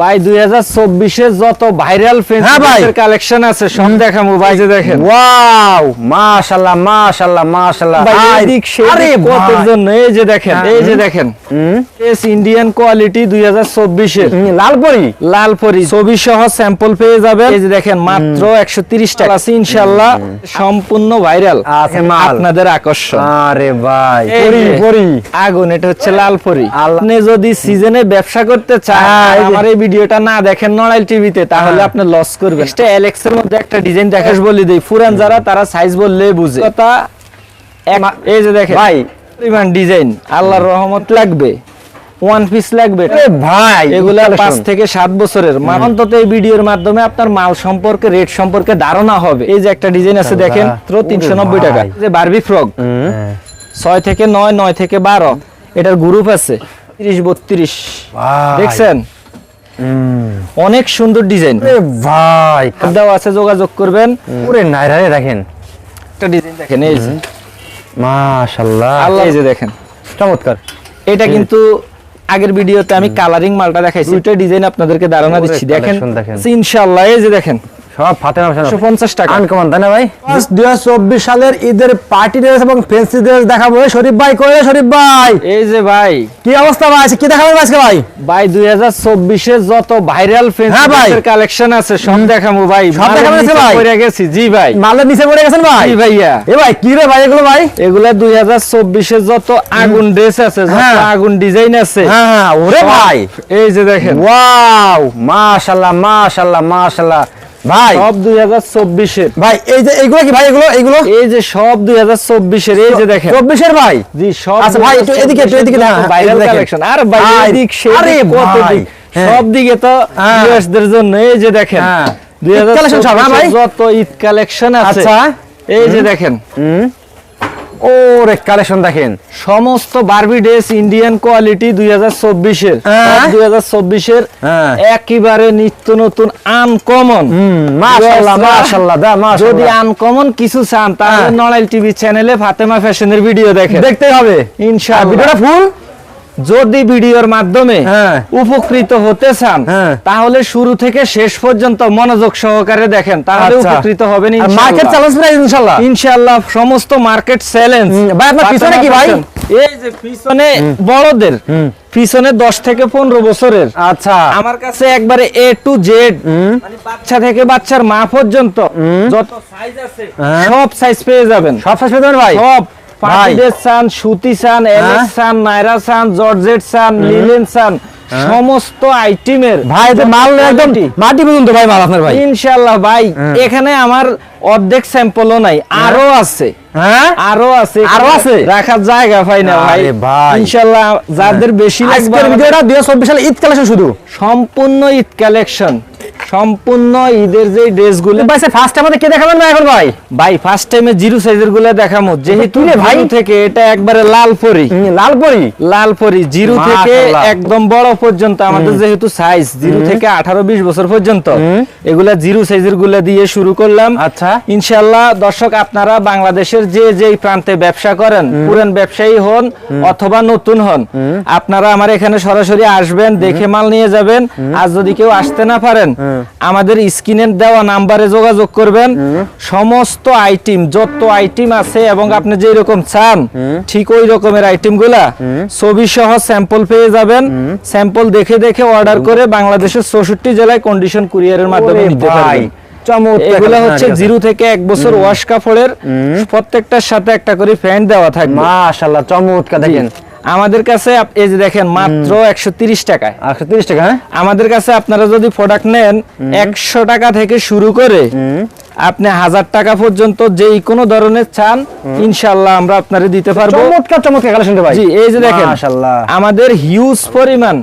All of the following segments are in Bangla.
ভাই যত ভাইরাল হ্যাঁ কালেকশন আছে সব ভাই যে দেখেন। ওয়াও মাশাআল্লাহ মাশাআল্লাহ মাশাআল্লাহ ভাই আরে কতের জন্য? এই যে দেখেন হ্যাঁ, এই যে দেখেন। এস ইন্ডিয়ান কোয়ালিটি দুই হাজার চব্বিশের হুম, লালপরি। লালপরি। ছবি সহ স্যাম্পল পেয়ে যাবেন। এই যে দেখেন মাত্র একশো তিরিশ টাকা। আছে ইনশাল্লাহ সম্পূর্ণ ভাইরাল। আপনাদের আকর্ষণ। আরে ভাই পরি পরি। আগুন এটা হচ্ছে লালপরি। আপনি যদি সিজনে ব্যবসা করতে চান হ্যাঁ, আমার এই ভিডিওটা না দেখেন নড়াইল টিভিতে তাহলে হ্যাঁ। আপনি লস করবেন। এটা এলেক্স এর মধ্যে একটা ডিজাইন দেখাস বলি দেই। পুরান যারা তারা সাইজ বললে বুঝে। কথা এই যে দেখেন। ভাই। পরিমাণ ডিজাইন আল্লাহর রহমত লাগবে। ওয়ান পিস লাগবে ভাই এগুলা পাঁচ থেকে সাত বছরের। অন্তত এই ভিডিওর মাধ্যমে আপনার মাল সম্পর্কে রেট সম্পর্কে ধারণা হবে। এই যে একটা ডিজাইন আছে দেখেন মাত্র তিনশো নব্বই টাকা। যে বারবি ফ্রক ছয় থেকে নয় নয় থেকে বারো। এটার গ্রুপ আছে। তিরিশ বত্রিশ। দেখছেন? অনেক সুন্দর ডিজাইন। ভাই। খাদ্যাও আছে যোগাযোগ করবেন। পুরে নাইরারে দেখেন। একটা ডিজাইন দেখেন এই যে। মাশাআল্লাহ। আল্লাহ। এই যে দেখেন। চমৎকার। এটা কিন্তু আগের ভিডিওতে আমি কালারিং মালটা দেখাইছি। ওইটা ডিজাইন আপনাদেরকে ধারণা দিচ্ছি। দেখেন দেখেন। ইনশাআল্লাহ এই যে দেখেন। সব ফাতেমা একশো পঞ্চাশ টাকা। আনকমন তাই না ভাই? দুই হাজার চব্বিশ সালের ঈদের পার্টি ড্রেস এবং ফেন্সি ড্রেস দেখাবো। শরীফ ভাই করে শরীফ ভাই? এই যে ভাই। কি অবস্থা ভাই? আজকে কি দেখাবেন আজকে ভাই? ভাই দুই হাজার চব্বিশে যত ভাইরাল হ্যাঁ ভাই। ফেন্সি কালেকশন আছে সব দেখাবো ভাই। সব দেখাবেন আছে ভাই? পড়ে গেছি জি ভাই। মালের নিচে পড়ে গেছেন ভাই? জি ভাইয়া। এ ভাই কি রে ভাই এগুলো ভাই? এগুলা দুই হাজার চব্বিশে যত আগুন ড্রেস আছে যত হ্যাঁ। আগুন ডিজাইন আছে হ্যাঁ হ্যাঁ ওরে ভাই। এই যে দেখেন। ওয়াও মাশাআল্লাহ মাশাআল্লাহ মাশাআল্লাহ ভাই। সব দুই হাজার চব্বিশের। ভাই এই যে এইগুলো কি ভাই এগুলো? এগুলো? এই যে সব দুই হাজার চব্বিশের এই যে দেখেন। চব্বিশের ভাই? জি সব আচ্ছা ভাই, একটু এদিকে, একটু এদিকে দেখান, হ্যাঁ, ভাইরাল কালেকশন আর ভাই এদিক কত দিক হ্যাঁ। সব দিকে তো হ্যাঁ। ভিউয়ার্সদের জন্য এই যে দেখেন হ্যাঁ। দুই ঈদ সব, হ্যাঁ ভাই? যত ঈদ কালেকশন আছে আচ্ছা। এই যে দেখেন। হুম। ওরে কালেকশন দেখেন। সমস্ত বারবি ড্রেস ইন্ডিয়ান কোয়ালিটি দুই হাজার চব্বিশের। হ্যাঁ। দুই হাজার চব্বিশের হ্যাঁ। একেবারে নিত্য নতুন আনকমন যদি আনকমন কিছু চান তাহলে হ্যাঁ। নড়াইল টিভি চ্যানেলে ফাতেমা ফ্যাশনের ভিডিও দেখেন। দেখতে হবে। ইনশাআল্লাহ। ভিডিওটা ফুল যদি ভিডিওর মাধ্যমে হ্যাঁ। উপকৃত হতে চান হ্যাঁ। তাহলে শুরু থেকে শেষ পর্যন্ত মনোযোগ সহকারে দেখেন তাহলে আচ্ছা। উপকৃত হবেন মার্কেট চ্যালেঞ্জ প্রাইস ইনশাআল্লাহ? ইনশাআল্লাহ সমস্ত মার্কেট চ্যালেঞ্জ ভাই, আপনার পিছনে কি ভাই? এই যে পিছনে বড়দের পিছনে 10 থেকে 15 বছরের। আচ্ছা। আমার কাছে একবারে এ টু জেড মানে বাচ্চা থেকে বাচ্চার মা পর্যন্ত যত সাইজ আছে হ্যাঁ। সব সাইজ পেয়ে যাবেন। সব শেষ পেয়ে যাবেন ভাই? সব। পার্টিদের চান সুতি চান এলেক্স চান নাইরা চান জর্জেট চান লিলেন চান সমস্ত আইটেমের ভাই মাল একদম মাটি পর্যন্ত ভাই মাল আপনার ভাই। ইনশাআল্লাহ ভাই হ্যাঁ। এখানে আমার অর্ধেক স্যাম্পলও নাই আরও আছে। হ্যাঁ? আরও আছে আরও আছে? রাখার জায়গা পাই না ভাই। ইনশাআল্লাহ যাদের বেশি লাগবে ভিডিওটা সালে ঈদ কালেকশন শুধু? সম্পূর্ণ ঈদ কালেকশন সম্পূর্ণ ঈদের যে ড্রেসগুলো ভাই ফার্স্ট আমাদের কে দেখাবেন না এখন ভাই? ভাই ফার্স্ট টাইমে জিরো সাইজেরগুলো দেখামো। যেহেতু ভাই? থেকে এটা একবারে লাল পরি। লালপরি লাল পরি? জিরো থেকে একদম বড় পর্যন্ত আমাদের যেহেতু সাইজ জিরো থেকে আঠারো বিশ বছর পর্যন্ত। এগুলা জিরো সাইজেরগুলা দিয়ে শুরু করলাম। আচ্ছা। ইনশাল্লাহ দর্শক আপনারা বাংলাদেশের যে যেই প্রান্তে ব্যবসা করেন পুরান ব্যবসায়ী হন অথবা নতুন হন আপনারা আমার এখানে সরাসরি আসবেন দেখে মাল নিয়ে যাবেন। আর যদি কেউ আসতে না পারেন আমাদের স্ক্রিনে দেওয়া নাম্বারে যোগাযোগ করবেন। সমস্ত আইটেম যত আইটেম আছে এবং আপনি যে রকম চান ঠিক ওই রকমের আইটেমগুলা ছবি সহ স্যাম্পল পেয়ে যাবেন। স্যাম্পল দেখে দেখে অর্ডার করে বাংলাদেশের চৌষট্টি জেলায় কন্ডিশন কুরিয়ারের মাধ্যমে নিতে পারবেন। এগুলো হচ্ছে জিরো থেকে এক বছর ওয়াশ কাপড়ের। প্রত্যেকটার সাথে একটা করে ফ্যান দেওয়া থাকবে। মাশাআল্লাহ চমৎকার দেখেন। আমাদের কাছে এই যে দেখেন মাত্র একশো তিরিশ টাকায়। একশো তিরিশ টাকা হ্যাঁ? আমাদের কাছে আপনারা যদি প্রোডাক্ট নেন একশো টাকা থেকে শুরু করে আপনি হাজার টাকা পর্যন্ত যেই কোনো ধরনের চান ইনশাল্লাহ আমরা আপনারে দিতে পারব। চমৎকার চমৎকার কালেকশন ভাই। জি এই যে দেখেন আমাদের হিউজ পরিমাণ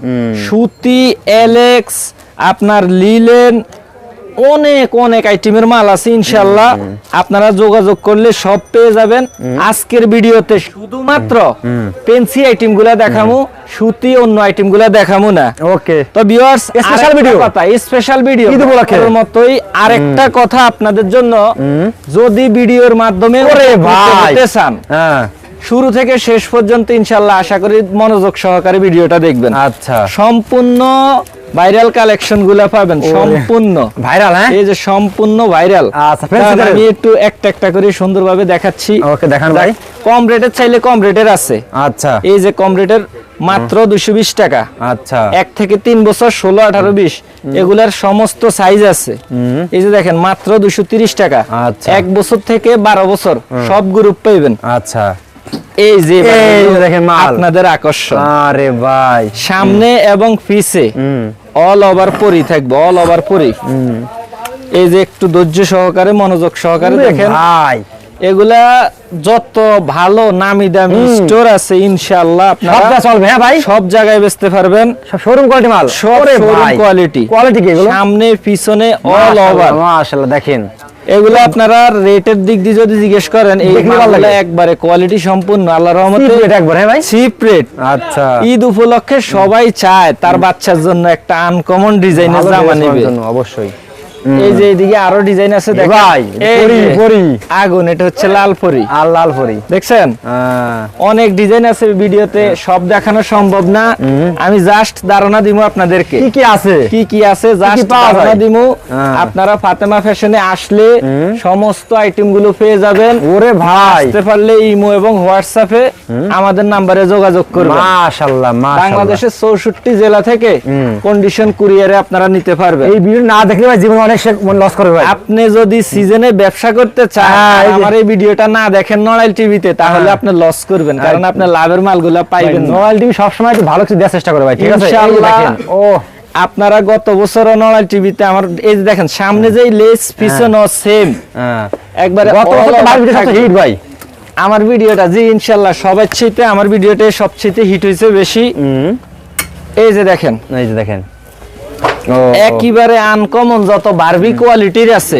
সুতি এলেক্স আপনার লিলেন অনেক অনেক আইটেমের মাল আছে ইনশাল্লাহ আপনারা যোগাযোগ করলে সব পেয়ে যাবেন। আজকের ভিডিওতে শুধুমাত্র পেন্সি আইটেমগুলা দেখামু সুতি অন্য আইটেমগুলা দেখামু না। ওকে। তো ভিউয়ার্স Special video? কথা স্পেশাল ভিডিও ঈদ উপলক্ষে? এর মতোই আরেকটা কথা আপনাদের জন্য। যদি ভিডিওর মাধ্যমে ওরে ভাই। চান হ্যাঁ। শুরু থেকে শেষ পর্যন্ত ইনশাল্লাহ আশা করি মনোযোগ সহকারে ভিডিওটা দেখবেন। আচ্ছা। সম্পূর্ণ ভাইরাল কালেকশনগুলা পাবেন। সম্পূর্ণ। ভাইরাল হ্যাঁ? এই যে সম্পূর্ণ ভাইরাল আচ্ছা, fancy আমি একটু একটা একটা করে সুন্দরভাবে দেখাচ্ছি। ওকে দেখান ভাই। কম রেটের চাইলে কম রেটের আছে। আচ্ছা। এই যে কম রেটের মাত্র দুশো বিশ টাকা। আচ্ছা। এক থেকে তিন বছর ষোলো আঠারো বিশ এগুলার সমস্ত সাইজ আছে। এই যে দেখেন মাত্র দুশো তিরিশ টাকা। আচ্ছা। এক বছর থেকে বারো বছর সব গ্রুপ পাইবেন। আচ্ছা। এই যে দেখেন। আপনাদের আকর্ষণ। আরে ভাই। সামনে এবং পিছে। অল ওভার পরি থাকবে অল ওভার পরি। এই যে একটু ধৈর্য সহকারে মনোযোগ সহকারে দেখেন। এগুলা যত ভালো নামি দামি স্টোর আছে ইনশাআল্লাহ আপনারা চলবে হ্যাঁ ভাই? সব জায়গায় বেচতে পারবেন। সব শোরুম কোয়ালিটি মাল? সব শোরুম কোয়ালিটি কোয়ালিটি কি এগুলো? সামনে পিছনে অল ওভার মাশাআল্লাহ দেখেন। এগুলো আপনারা রেটের দিক দিয়ে যদি জিজ্ঞেস করেন এই মালগুলো একবারে কোয়ালিটি সম্পূর্ণ আল্লাহর রহমতে রেট একবারে হ্যাঁ ভাই? চিপ রেট আচ্ছা। ঈদ উপলক্ষে সবাই চায় তার বাচ্চার জন্য একটা আনকমন ডিজাইনের জামা নেবে। অবশ্যই। এই যে এইদিকে আরও ডিজাইন আছে দেখেন। ভাই, পরি, পরি। আগুন এটা হচ্ছে লাল পরি। আর লাল পরি। দেখছেন? অনেক ডিজাইন আছে ভিডিওতে সব দেখানো সম্ভব না। আমি জাস্ট ধারণা দিব আপনাদেরকে। কি কি আছে? কি কি আছে জাস্ট ধারণা হ্যাঁ। আপনারা ফাতেমা ফ্যাশনে আসলে সমস্ত আইটেমগুলো পেয়ে যাবেন। ওরে ভাই। আসতে পারলে ইমো এবং হোয়াটসঅ্যাপে আমাদের নাম্বারে যোগাযোগ করবেন। মাশাআল্লাহ মাশাআল্লাহ। বাংলাদেশের চৌষট্টি জেলা থেকে কন্ডিশন কুরিয়ারে আপনারা নিতে পারবেন। এই ভিডিও না দেখলে ভাই জীবনে অনেক লস করবে ভাই। আপনি যদি সিজনে ব্যবসা করতে চান হ্যাঁ, আমার এই ভিডিওটা না দেখেন নড়াইল টিভিতে তাহলে হ্যাঁ। আপনি লস করবেন কারণ আপনি লাভের মালগুলা পাইবেন না। মোবাইল টিভি সবসময় একটু ভালো কিছু দেওয়ার চেষ্টা করে ভাই ঠিক আছে? ও। আপনারা গত বছর নড়াইল টিভিতে আমার এই যে দেখেন সামনে যে লেস পিছনে সেম হ্যাঁ। একবারে গত বছর হিট ভাই। আমার ভিডিওটা জি ইনশাল্লাহ সবার চাইতে আমার ভিডিওটা সবচেয়ে হিট হয়েছে বেশি। এই যে দেখেন। এই যে দেখেন। একেবারে আনকমন যত বারবি কোয়ালিটির আছে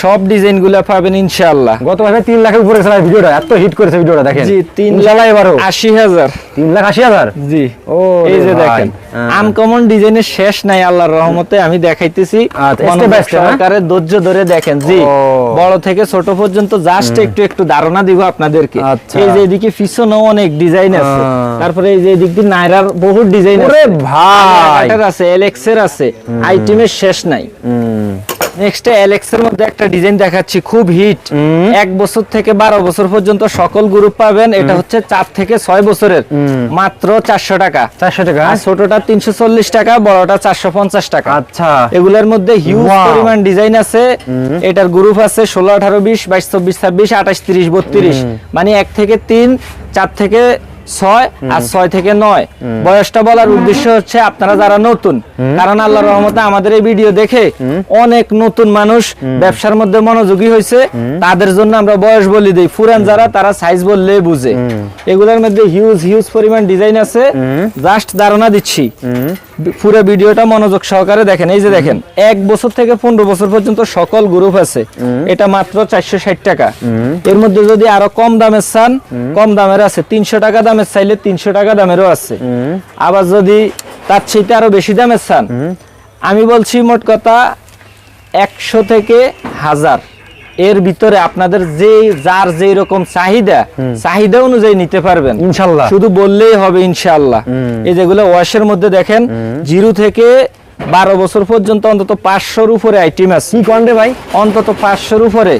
সব ডিজাইনগুলা পাবেন ইনশাআল্লাহ। গত ভাই তিন লাখের উপরে ভিডিওটা এত হিট করেছে ভিডিওটা দেখেন। জি তিন ইনশাআল্লাহ এবারও। আশি হাজার। তিন লাখ আশি হাজার? জি। ও এই যে দেখেন হ্যাঁ। আনকমন ডিজাইনের শেষ নাই আল্লাহর রহমতে আমি দেখাইতেছি আচ্ছা, হ্যাঁ? ধৈর্য ধরে দেখেন জি। বড় থেকে ছোট পর্যন্ত জাস্ট একটু একটু ধারণা দিব আপনাদেরকে। আচ্ছা। এই যে এদিকে পিছনেও অনেক ডিজাইন আছে। হ্যাঁ। তারপরে এই যে এদিক দিয়ে নাইরার বহু ডিজাইন আছে। ভাই। আছে এলেক্সের আছে। আইটেমের শেষ নাই। নেক্সট এলেক্সের মধ্যে একটা ডিজাইন দেখাচ্ছি খুব হিট এক বছর থেকে বারো বছর পর্যন্ত সকল গ্রুপ পাবেন এটা হচ্ছে চার থেকে ছয় বছরের। মাত্র চারশো টাকা। চারশো টাকা? ছোটটা তিনশো চল্লিশ টাকা বড়টা চারশো পঞ্চাশ টাকা। আচ্ছা। এগুলোর মধ্যে হিউজ পরিমাণ ডিজাইন আছে। এটার গ্রুপ আছে ষোলো আঠারো বিশ বাইশ চব্বিশ ছাব্বিশ আঠাশ তিরিশ বত্রিশ। মানে এক থেকে তিন চার থেকে ছয় আর ছয় থেকে নয়। বয়সটা বলার উদ্দেশ্য হচ্ছে আপনারা যারা নতুন কারণ আল্লাহ রহমতে আমাদের এই ভিডিও দেখে অনেক নতুন মানুষ ব্যবসার মধ্যে মনোযোগী হয়েছে। তাদের জন্য আমরা বয়স বলি দিই। ফুরান যারা তারা সাইজ বললে বুঝে। এগুলোর মধ্যে হিউজ হিউজ পরিমাণ ডিজাইন আছে। জাস্ট ধারণা দিচ্ছি। পুরো ভিডিওটা মনোযোগ সহকারে দেখেন। এই যে দেখেন এক বছর থেকে পনেরো বছর পর্যন্ত সকল গ্রুপ আছে। এটা মাত্র চারশো ষাট টাকা। এর মধ্যে যদি আরও কম দামের চান কম দামের আছে। তিনশো টাকা দামের চাইলে তিনশো টাকা দামেরও আছে। আবার যদি তার চাইতে আরও বেশি দামের চান আমি বলছি মোট কথা একশো থেকে হাজার। এর ভিতরে আপনাদের যে যার যে রকম চাহিদা চাহিদা অনুযায়ী নিতে পারবেন। ইনশাল্লাহ। শুধু বললেই হবে ইনশাআল্লাহ এই যেগুলো ওয়াশের মধ্যে দেখেন জিরো থেকে বারো বছর পর্যন্ত অন্তত পাঁচশোর উপরে আইটেম আছে। কি করেন রে ভাই? অন্তত পাঁচশোর উপরে।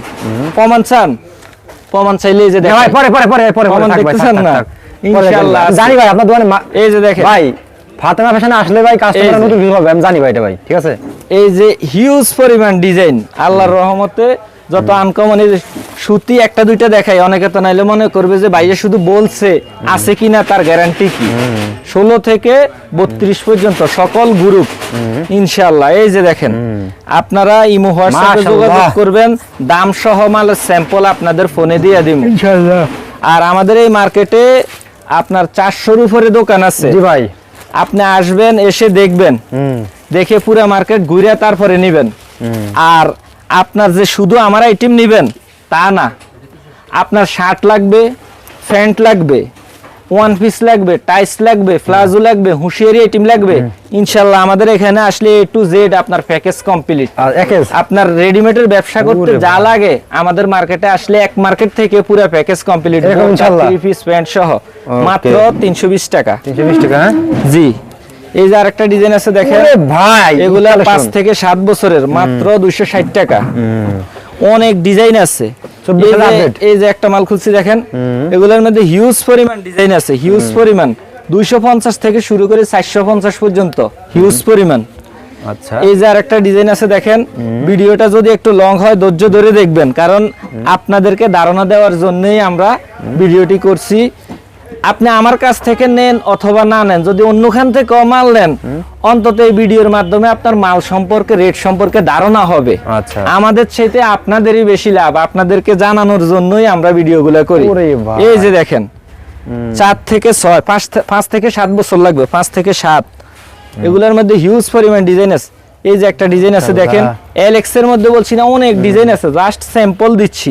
প্রমাণ চান? প্রমাণ চাইলে এই যে দেখেন। পরে পরে পরে পরে দেখতেছেন না? ইনশাআল্লাহ জানি ভাই আপনার দোকানে এই যে দেখেন। ভাই ফাতেমা ফ্যাশনে আসলে ভাই কাস্টমার নতুন হবে আমি জানি ভাই এটা ভাই ঠিক আছে? এই যে হিউজ পরিমাণ ডিজাইন আল্লাহর রহমতে যত আনকমন সুতি একটা দুইটা দেখাই অনেকে তো নাইলে মনে করবে যে বাইরে শুধু বলছে আছে কিনা তার গ্যারান্টি কি? ষোলো থেকে বত্রিশ পর্যন্ত সকল গ্রুপ ইনশাল্লাহ এই যে দেখেন আপনারা ইমো হোয়াটসঅ্যাপে যোগাযোগ করবেন দাম সহ মাল স্যাম্পল আপনাদের ফোনে দিয়ে দিব। ইনশাআল্লাহ। আর আমাদের এই মার্কেটে আপনার চারশোর উপরে দোকান আছে। জি ভাই। আপনি আসবেন এসে দেখবেন। দেখে পুরো মার্কেট ঘুরে তারপরে নেবেন। আর আপনার যে শুধু আমার আইটেম নেবেন তা না। আপনার শার্ট লাগবে প্যান্ট লাগবে ওয়ান পিস লাগবে টাইস লাগবে প্লাজো লাগবে হুঁশিয়ারি আইটেম লাগবে। ইনশাল্লাহ আমাদের এখানে আসলে এ টু জেড আপনার প্যাকেজ কমপ্লিট আপনার রেডিমেডের ব্যবসা করতে যা লাগে আমাদের মার্কেটে আসলে এক মার্কেট থেকে পুরো প্যাকেজ কমপ্লিট ইনশাল্লাহ? থ্রি পিস প্যান্ট সহ। মাত্র তিনশো বিশ টাকা। তিনশো বিশ টাকা হ্যাঁ? জি। এই যে আরেকটা ডিজাইন আছে দেখেন। ভাই এগুলা collection। পাঁচ থেকে সাত বছরের মাত্র দুইশো ষাট টাকা। অনেক ডিজাইন আছে। এই যে- একটা মাল খুলছি দেখেন এগুলোর মধ্যে হিউজ পরিমাণ ডিজাইন আছে হিউজ পরিমাণ। দুইশো পঞ্চাশ থেকে শুরু করে চারশো পঞ্চাশ পর্যন্ত হিউজ পরিমাণ। আচ্ছা। এই যে আরেকটা ডিজাইন আছে দেখেন ভিডিওটা যদি একটু লং হয় ধৈর্য ধরে দেখবেন কারণ আপনাদেরকে ধারণা দেওয়ার জন্যই আমরা ভিডিওটি করছি। আপনি আমার কাছ থেকে নেন অথবা না নেন যদি অন্যখান থেকে মাল নেন অন্তত এই ভিডিওর মাধ্যমে আপনার মাল সম্পর্কে রেট সম্পর্কে ধারণা হবে। আচ্ছা। আমাদের চাইতে আপনাদেরই বেশি লাভ আপনাদেরকে জানানোর জন্যই আমরা ভিডিওগুলো করি। এই যে দেখেন চার থেকে ছয় পাঁচ পাঁচ থেকে সাত বছর লাগবে পাঁচ থেকে সাত। এগুলোর মধ্যে হিউজ পরিমাণ ডিজাইন আছে। এই যে একটা ডিজাইন আছে আচ্ছা, দেখেন এলএক্স এর মধ্যে বলছি না অনেক ডিজাইন আছে জাস্ট স্যাম্পল দিচ্ছি।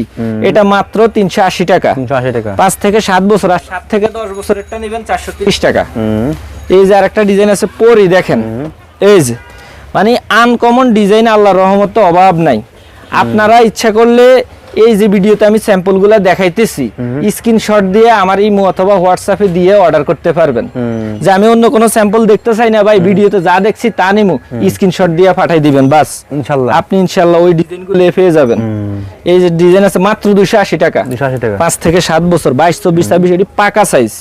এটা মাত্র তিনশো আশি টাকা। তিনশো আশি টাকা। 5 থেকে 7 বছর আর 7 থেকে দশ বছরেরটা নেবেন চারশো তিরিশ টাকা। হুম। এই যে আরেকটা ডিজাইন আছে পরি দেখেন। এই যে মানে আনকমন ডিজাইন আল্লাহর রহমতে অভাব নাই। আপনারা ইচ্ছা করলে এই যে ভিডিওতে আমি স্যাম্পলগুলা দেখাইতেছি স্ক্রিনশট দিয়ে আমার ইমো অথবা হোয়াটসঅ্যাপে দিয়ে অর্ডার করতে পারবেন। যে আমি অন্য কোনো স্যাম্পল দেখতে চাই না ভাই ভিডিওতে যা দেখছি তা নিমু স্ক্রিনশট দিয়ে পাঠাই দিবেন বাস। ইনশাল্লাহ। আপনি ইনশাল্লাহ ওই ডিজাইনগুলো পেয়ে যাবেন। এই যে ডিজাইন আছে মাত্র দুশো আশি টাকা। দুশো আশি টাকা। পাঁচ থেকে সাত বছর বাইশ চব্বিশ ছাব্বিশ এটি পাকা সাইজ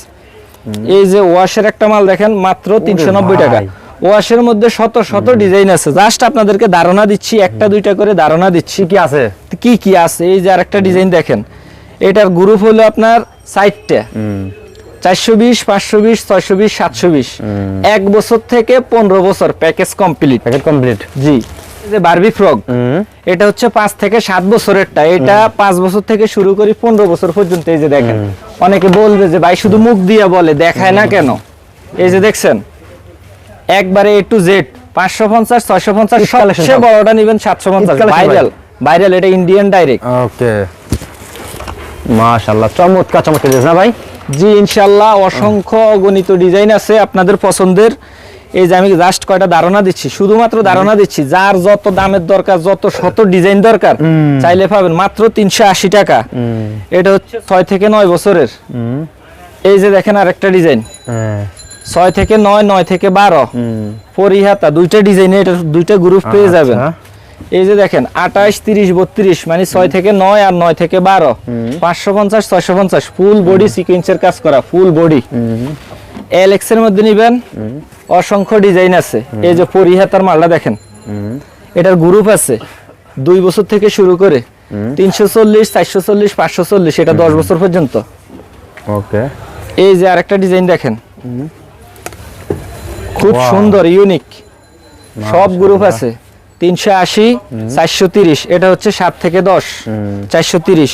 এই যে ওয়াশের একটা মাল দেখেন মাত্র তিনশো নব্বই টাকা। ভাই। ওয়াশের মধ্যে শত শত ডিজাইন আছে। জাস্ট আপনাদেরকে ধারণা দিচ্ছি একটা দুইটা করে ধারণা দিচ্ছি। কি আছে? কি কি আছে? এই যে আরেকটা ডিজাইন দেখেন। এটার গ্রুপ হলো আপনার সাইটটা চারশো বিশ পাঁচশো বিশ ছয়শো বিশ সাতশো বিশ। এক বছর থেকে পনেরো বছর প্যাকেজ কমপ্লিট। Packet complete. জি। যে বারবি ফ্রক এটা হচ্ছে পাঁচ থেকে সাত বছরেরটা। এটা পাঁচ বছর থেকে শুরু করি পনেরো বছর পর্যন্ত এই যে দেখেন। অনেকে বলবে যে ভাই শুধু মুখ দিয়ে বলে দেখায় না কেন? এই যে দেখছেন? একবারে এ টু জেড পাঁচশো পঞ্চাশ ছয়শো পঞ্চাশ সবচেয়ে বড়টা নিবেন সাতশো পঞ্চাশ। ভাইরাল ভাইরাল এটা ইন্ডিয়ান ডাইরেক্ট ওকে মাশাআল্লাহ চমৎকার চমৎকার না ভাই? জি ইনশাল্লাহ অসংখ্য অগণিত ডিজাইন আছে আপনাদের পছন্দের। এই যে আমি জাস্ট কয়টা ধারণা দিচ্ছি শুধুমাত্র ধারণা দিচ্ছি যার যত দামের দরকার যত শত ডিজাইন দরকার চাইলে পাবেন মাত্র তিনশো আশি টাকা। এটা হচ্ছে ছয় থেকে নয় বছরের। এই যে দেখেন আরেকটা ডিজাইন হ্যাঁ। ছয় থেকে নয় নয় থেকে বারো। পরিহাতা দুইটা ডিজাইনে এটা দুইটা গ্রুপ পেয়ে আচ্ছা। যাবেন। এই যে দেখেন আঠাশ তিরিশ বত্রিশ মানে ছয় থেকে নয় আর নয় থেকে বারো। পাঁচশো পঞ্চাশ ছয়শো পঞ্চাশ ফুল বডি সিকুয়েন্সের কাজ করা ফুল বডি এলএক্স এর মধ্যে নিবেন অসংখ্য ডিজাইন আছে। এই যে পরিহাতার মালটা দেখেন। এটার গ্রুপ আছে। দুই বছর থেকে শুরু করে। তিনশো চল্লিশ চারশো চল্লিশ পাঁচশো চল্লিশ এটা দশ বছর পর্যন্ত। ওকে। এই যে আরেকটা ডিজাইন দেখেন। খুব সুন্দর ইউনিক সব গ্রুপ আছে। তিনশো আশি চারশো তিরিশ এটা হচ্ছে সাত থেকে দশ চারশো তিরিশ।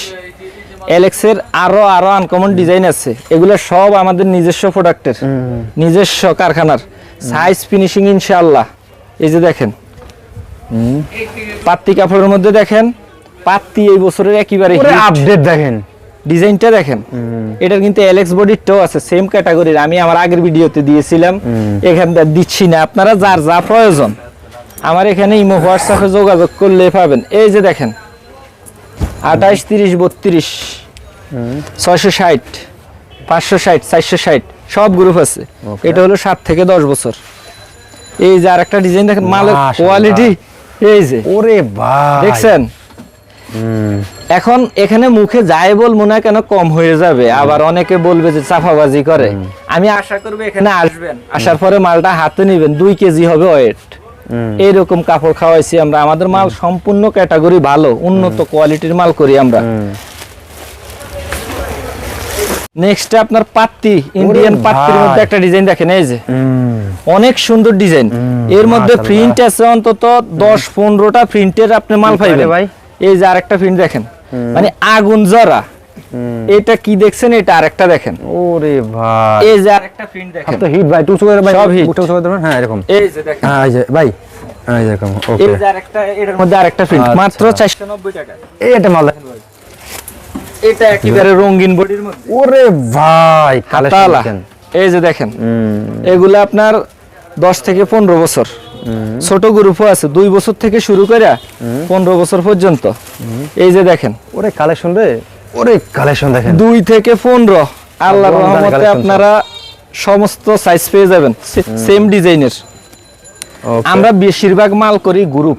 এলেক্স এর আরও আরও আনকমন ডিজাইন আছে। এগুলো সব আমাদের নিজস্ব প্রোডাক্টের নিজস্ব কারখানার। সাইজ ফিনিশিং ইনশাআল্লাহ। এই যে দেখেন। পাত্তি কাপড়ের মধ্যে দেখেন পাত্তি এই বছরের একেবারে আপডেট দেখেন। ডিজাইনটা দেখেন। এটার কিন্তু এলএক্স বডিরটাও আছে সেম ক্যাটাগরির আমি আমার আগের ভিডিওতে দিয়েছিলাম। এখানটা দিচ্ছি না। আপনারা যার যা প্রয়োজন। আমার এখানে ইমো হোয়াটসঅ্যাপে যোগাযোগ করলে পাবেন। এই যে দেখেন আঠাইশ তিরিশ বত্রিশ ছয়শো ষাট পাঁচশো ষাট চারশো ষাট সব গ্রুপ আছে। এটা হলো সাত থেকে দশ বছর। এই যে আর একটা ডিজাইন দেখেন মালের কোয়ালিটি এই যে। ওরে ভাই। দেখছেন? এখন এখানে মুখে যাই বল মনে হয় কেন কম হয়ে যাবে। আবার অনেকে বলবে যে চাফাবাজি করে। আমি আশা করব এখানে আসবেন। আসার পরে মালটা হাতে নিবেন দুই কেজি হবে ওয়েট এইরকম কাপড় খাওয়াইছি আমরা। আমাদের মাল সম্পূর্ণ ক্যাটাগরি ভালো উন্নত কোয়ালিটির মাল করি আমরা। নেক্সট আপনার পাত্তি ইন্ডিয়ান পাত্তির মধ্যে একটা ডিজাইন দেখেন এই যে। অনেক সুন্দর ডিজাইন এর মধ্যে প্রিন্ট আছে অন্তত দশ পনেরোটা প্রিন্টের আপনি মাল পাইবেন। ভাই? এই যে আরেকটা প্রিন্ট দেখেন। মানে আগুন জরা। এটা কি দেখছেন? এটা আরেকটা দেখেন। ওরে ভাই। এই যে আরেকটা প্রিন্ট দেখেন। তো হিট ভাই টুকু করে ভাই সব hit। টুকু করে দেবেন হ্যাঁ এরকম। এই যে দেখেন। হ্যাঁ এই যে ভাই এই যে এরকম ওকে এই যে আরেকটা এটার মধ্যে আরেকটা প্রিন্ট আচ্ছা। মাত্র চারশো নব্বই টাকা। এই এটা মাল দেখেন ভাই। এটা একেবারে রঙিন বডির মধ্যে। ওরে ভাই কালেকশন এই যে দেখেন। এগুলো আপনার দশ থেকে পনেরো বছর। ছোট গ্রুপও আছে দুই বছর থেকে শুরু করে পনেরো বছর পর্যন্ত। এই যে দেখেন। ওরে কালেকশন রে। ওরে কালেকশন দেখেন। দুই থেকে পনেরো। রমজানের রহমতে আপনারা সমস্ত সাইজ পেয়ে যাবেন। সেম ডিজাইনের আমরা বেশিরভাগ মাল করি গ্রুপ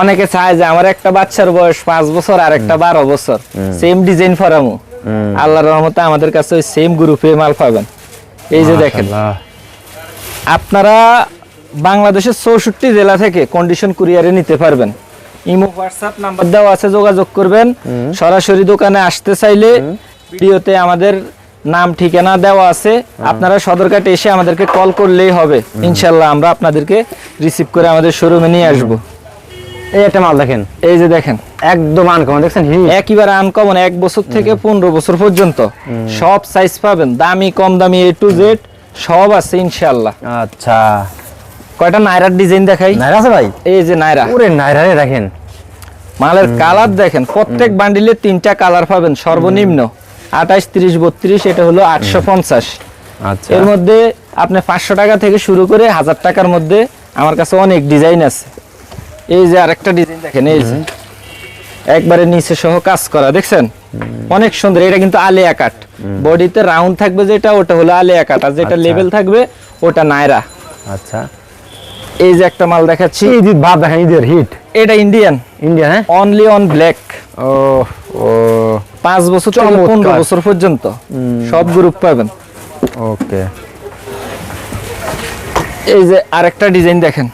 অনেকে চায় যে আমার একটা বাচ্চার বয়স পাঁচ বছর আর একটা বারো বছর। সেম ডিজাইন ফরামু আল্লাহর রহমতে আমাদের কাছে ওই সেম গ্রুপে মাল পাবেন। এই যে দেখেন। আপনারা বাংলাদেশের চৌষট্টি জেলা থেকে কন্ডিশন কুরিয়ারে নিতে পারবেন। ইমো হোয়াটসঅ্যাপ নাম্বার দেওয়া আছে যোগাযোগ করবেন। সরাসরি দোকানে আসতে চাইলে ভিডিওতে আমাদের নাম ঠিকানা দেওয়া আছে। আপনারা সদরঘাটে এসে আমাদেরকে কল করলেই হবে। ইনশাল্লাহ আমরা আপনাদেরকে রিসিভ করে আমাদের শোরুমে নিয়ে আসব। এই একটা মাল দেখেন। এই যে দেখেন। একদম আনকমন দেখছেন? একইবারে আনকমন এক বছর থেকে পনেরো বছর পর্যন্ত। সব সাইজ পাবেন। দামি কম দামি এ টু জেড সব আছে ইনশাল্লাহ আচ্ছা। কয়টা নাইরার ডিজাইন দেখাই? নাইরা আছে ভাই? এই যে নাইরা। ওরে নাইরা রে দেখেন। মালের কালার দেখেন প্রত্যেক বান্ডিলে তিনটা কালার পাবেন সর্বনিম্ন। আঠাইশ তিরিশ বত্রিশ এটা হলো আটশো পঞ্চাশ। আচ্ছা। এর মধ্যে আপনি পাঁচশো টাকা থেকে শুরু করে হাজার টাকার মধ্যে আমার কাছে অনেক ডিজাইন আছে। এই যে আরেকটা ডিজাইন দেখেন এই যে। একবারে নিচে সহ কাজ করা দেখছেন? অনেক সুন্দর এটা কিন্তু আলিয়া কাট বডিতে রাউন্ড থাকবে যেটা ওটা হলো আলিয়া কাট আর যেটা আচ্ছা। লেভেল থাকবে ওটা নায়রা আচ্ছা। এই যে একটা মাল দেখাচ্ছি। এই ঈদ ভাব দেখেন ঈদের হিট এটা ইন্ডিয়ান ইন্ডিয়ান হ্যাঁ? অনলি অন ব্ল্যাক ও ও। পাঁচ বছর থেকে। পনেরো বছর পর্যন্ত। সব গ্রুপ পাবেন। ওকে। এই যে আরেকটা ডিজাইন দেখেন।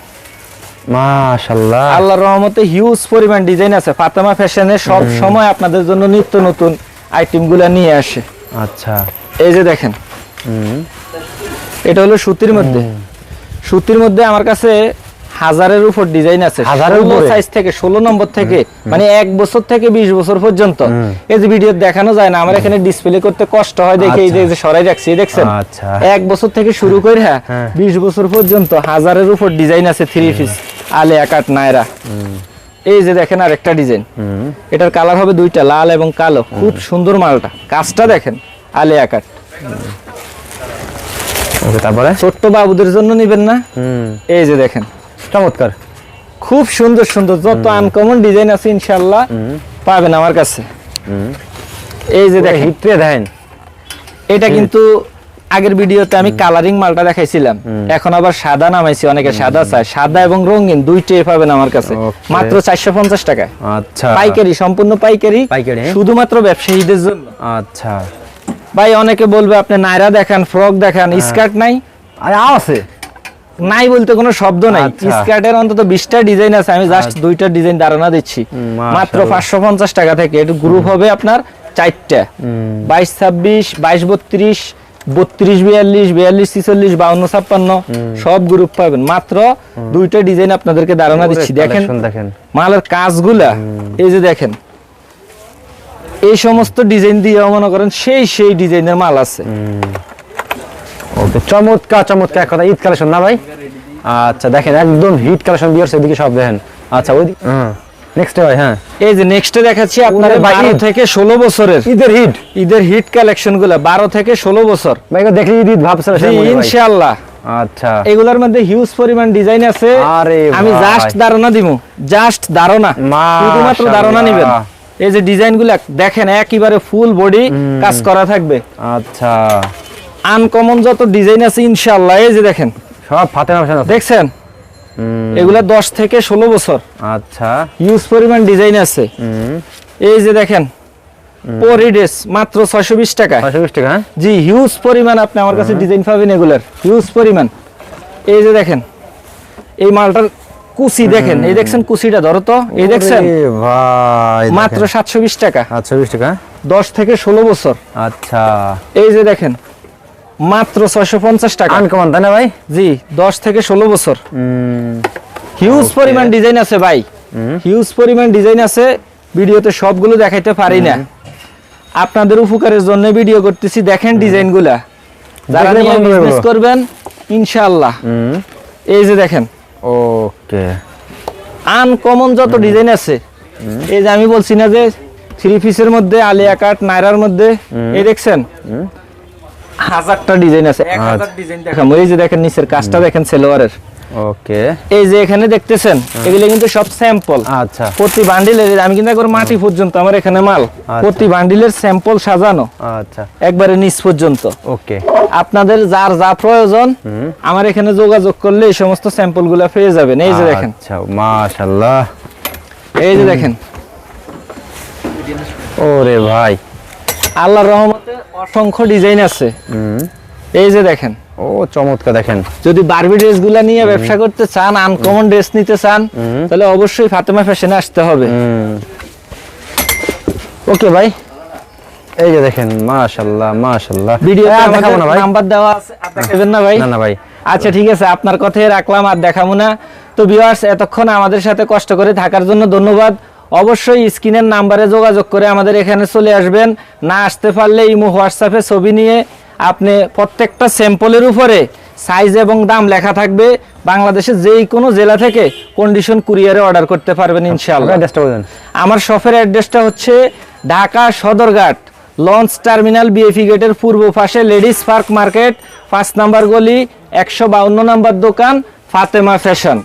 মাশাআল্লাহ। আল্লাহর রহমতে হিউজ পরিমাণ ডিজাইন আছে। ফাতেমা ফ্যাশনে সব সময় আপনাদের জন্য নিত্য নতুন আইটেমগুলা নিয়ে আসে। আচ্ছা। এই যে দেখেন। হুম। এটা হলো সুতির মধ্যে। সুতির মধ্যে আমার কাছে হাজারের উপর ডিজাইন আছে হাজারের উপরে? সাইজ থেকে ষোলো নম্বর থেকে মানে এক বছর থেকে বিশ বছর পর্যন্ত। এই যে ভিডিও দেখানো যায় না আমার এখানে ডিসপ্লে করতে কষ্ট হয় দেখে এই যে- সরাই রাখছি দেখছেন? আচ্ছা। এক বছর থেকে শুরু করে হ্যাঁ হ্যাঁ। বিশ বছর পর্যন্ত হাজারের উপর ডিজাইন আছে থ্রি পিস আলে একাট নায়রা। এই যে দেখেন আর একটা ডিজাইন হুম। এটার কালার হবে দুইটা লাল এবং কালো। খুব সুন্দর মালটা। কাজটা দেখেন আলে একাট ওকে তারপরে? ছোট্ট বাবুদের জন্য নিবেন না? এই যে দেখেন। চমৎকার। খুব সুন্দর সুন্দর যত আনকমন ডিজাইন আছে ইনশাল্লাহ পাবেন আমার কাছে। এই যে দেখেন। হিটরে দেখেন এটা কিন্তু আগের ভিডিওতে আমি কালারিং মালটা দেখাইছিলাম। এখন আবার সাদা নামাইছি অনেকে সাদা চায়। সাদা এবং রঙিন দুইটাই পাবেন আমার কাছে। মাত্র চারশো পঞ্চাশ টাকায় আচ্ছা। পাইকারি সম্পূর্ণ পাইকারি। পাইকারি? শুধুমাত্র ব্যবসায়ীদের জন্য। আচ্ছা। ভাই অনেকে বলবে আপনি নাইরা দেখান ফ্রক দেখান হ্যাঁ। স্কার্ট নাই? আরে আছে। নাই বলতে কোনো শব্দ নাই। আচ্ছা। স্কার্টের অন্তত বিশটা ডিজাইন আছে আমি জাস্ট দুইটা ডিজাইন ধারণা দিচ্ছি। মাত্র পাঁচশো পঞ্চাশ টাকা থেকে এটা গ্রুপ হবে আপনার চারটা। বাইশ ছাব্বিশ বাইশ বত্রিশ বত্রিশ বিয়াল্লিশ বিয়াল্লিশ ছিচল্লিশ বাউন্ন ছাপ্পান্ন সব গ্রুপ পাবেন। মাত্র দুইটা ডিজাইন আপনাদেরকে ধারণা দিচ্ছি। দেখেন দেখেন। মালের কাজগুলা এই যে দেখেন এই সমস্ত ডিজাইন দিয়ে মনে করেন সেই সেই ডিজাইনের মাল আছে। ওকে চমৎকার চমৎকার কথা ঈদ কালেকশন না ভাই? আচ্ছা দেখেন একদম হিট কালেকশন বিয়ার্স এদিকে সব দেখেন। আচ্ছা ওই নেক্সট ভাই হ্যাঁ। এই যে নেক্সটে দেখাচ্ছি আপনার ওরে ভাই, থেকে ষোলো বছরের। ঈদের হিট। ঈদের হিট কালেকশনগুলা বারো থেকে ষোলো বছর। ভাই দেখলে ঈদ ঈদ ভাবছে জি, ইনশাআল্লাহ। আচ্ছা। এগুলোর মধ্যে হিউজ পরিমাণ ডিজাইন আছে। আরে আমি জাস্ট ধারণা দিব জাস্ট ধারণা। শুধুমাত্র ধারণা। নিবেন। এই যে ডিজাইনগুলা দেখেন একেবারে ফুল বডি কাজ করা থাকবে। আচ্ছা। আনকমন যত ডিজাইন আছে ইনশাআল্লাহ এই যে দেখেন। সব ফাতে না আছে। দেখছেন? এগুলা দশ থেকে ষোলো বছর। আচ্ছা। হিউজ পরিমাণ ডিজাইন আছে। এই যে দেখেন পরি ড্রেস মাত্র ছয়শো বিশ টাকা। ছয়শো বিশ টাকা হ্যাঁ? জি হিউজ পরিমাণ আপনি আমার কাছে ডিজাইন পাবেন এগুলার। হিউজ পরিমাণ। এই যে দেখেন এই মালটার কুচি দেখেন এই দেখছেন কুচিটা ধরো তো এই দেখছেন? মাত্র সাতশো বিশ টাকা। আচ্ছা বিশ টাকা দশ থেকে ষোলো বছর। আচ্ছা। এই যে দেখেন মাত্র ছয়শো পঞ্চাশ টাকা। আনকমন তাই না ভাই? জি দশ থেকে ষোলো বছর। হুম, হিউজ পরিমাণ ডিজাইন আছে ভাই। হিউজ পরিমাণ ডিজাইন আছে ভিডিওতে সবগুলো দেখাইতে পারি না। আপনাদের উপকারের জন্য ভিডিও করতেছি দেখেন ডিজাইনগুলা যারা নিয়ে বিজনেস করবেন ইনশাআল্লাহ। এই যে দেখেন ওকে আনকমন যত ডিজাইন আছে এই যে আমি বলছি না যে থ্রি পিসের মধ্যে আলিয়া কাট নাইরার মধ্যে এই দেখছেন? হাজারটা ডিজাইন আছে। এক হাজার ডিজাইন দেখাম ওই যে দেখেন নিচের কাজটা দেখেন সেলোয়ারের ওকে এই যে এখানে দেখতেছেন এগুলো কিন্তু সব স্যাম্পল আচ্ছা। প্রতি বান্ডিলের আমি কিন্তু একবার মাটি পর্যন্ত আমার এখানে মাল। প্রতি বান্ডিলের স্যাম্পল সাজানো। আচ্ছা। একবারে নিচ পর্যন্ত। ওকে আপনাদের যার যা প্রয়োজন আমার এখানে যোগাযোগ করলে এই সমস্ত স্যাম্পলগুলা পেয়ে যাবেন। এই যে দেখেন। আচ্ছা মাশাআল্লাহ। এই যে দেখেন। ওরে ভাই। আল্লাহর রহমতে অসংখ্য ডিজাইন আছে। এই যে দেখেন। ও চমৎকার দেখেন। যদি বারবি নিয়ে ব্যবসা করতে চান আনকমন ড্রেস নিতে চান তাহলে অবশ্যই ফাতেমা ফ্যাশনে আসতে হবে। ওকে ভাই। এই যে দেখেন মাশাআল্লাহ মাশাআল্লাহ। আমাদের দেখাবো না ভাই। নাম্বার দেওয়া আছে আপনি দেবেন না ভাই? না না ভাই। আচ্ছা ঠিক আছে আপনার কথাই রাখলাম আর দেখাবো না। তো ভিউয়ার্স এতক্ষণ আমাদের সাথে কষ্ট করে থাকার জন্য ধন্যবাদ। অবশ্যই স্ক্রিনের নাম্বারে যোগাযোগ করে আমাদের এখানে চলে আসবেন। না আসতে পারলে ইমো হোয়াটসঅ্যাপে ছবি নিয়ে আপনি প্রত্যেকটা স্যাম্পলের উপরে সাইজ এবং দাম লেখা থাকবে। বাংলাদেশের যেই কোনো জেলা থেকে কন্ডিশন কুরিয়ারে অর্ডার করতে পারবেন ইনশাআল্লাহ। অ্যাড্রেসটা বলেন আমার শপের অ্যাড্রেসটা হচ্ছে ঢাকা সদরঘাট লঞ্চ টার্মিনাল বিএফি গেটের পূর্ব পাশে লেডিস পার্ক মার্কেট পাঁচ নাম্বার গলি একশো বাউন্ন নাম্বার দোকান ফাতেমা ফ্যাশন।